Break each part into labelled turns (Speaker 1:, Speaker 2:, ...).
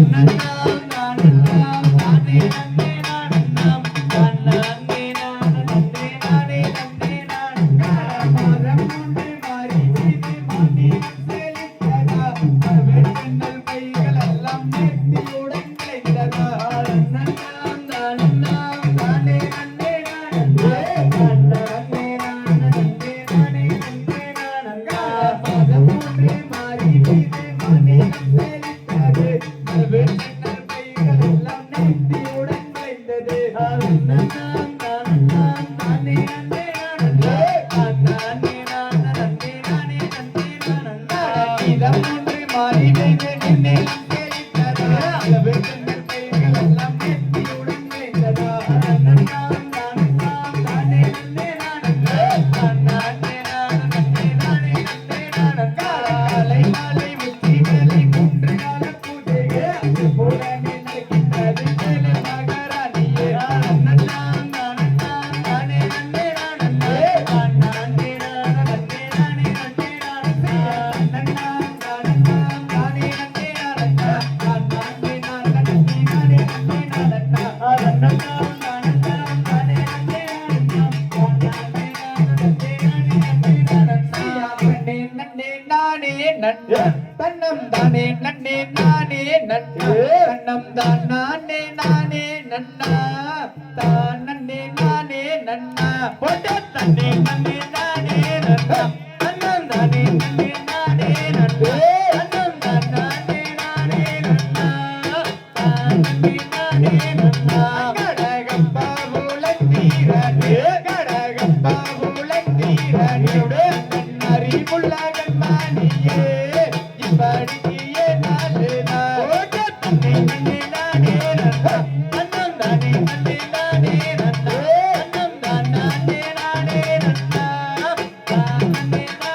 Speaker 1: Mm-hmm. தன்னம் நன்னா தன்னம் தான் நானே நானே நன்னா. தான் நன்னே நானே நன்னா. போட்ட தன்னே நன்னே நானே நன்னா. நன்னம் தானே நன்னே நானே நன்னா. தன்னம் தான் நானே நானே நன்னா. தான் நன்னே நானே நன்னா. தான்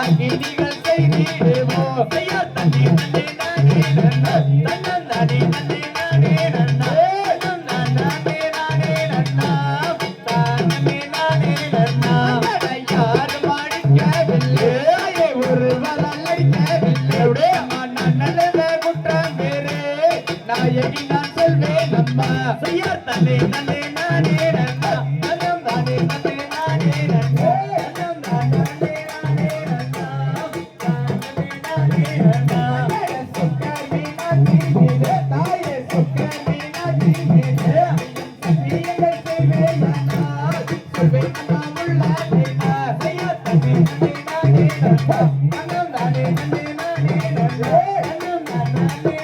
Speaker 1: அங்கினிகள் செய்திடுவோம். ஐயா தண்ணி தண்ணி தண்ணி தண்ணி நாயகி நான் செய்யார் தன்னை நன்னே நானே நன்னா தன்னம் தானே நன்னே நானே நன்னா தன்னம் தான் நானே நானே நன்னா தான் நானே நன்னா சொக்க மீனாட்சி மீது தாயே சொக்க மீனாட்சி மீது சத்தியங்கள் செய்வேன் அண்ணா சொல்வேன் அண்ணா உள்ள செய்யார் தன்னை நன்னே நானே நன்னா தன்னம் தானே நன்னே நானே நன்னா தன்னம் தான் நானே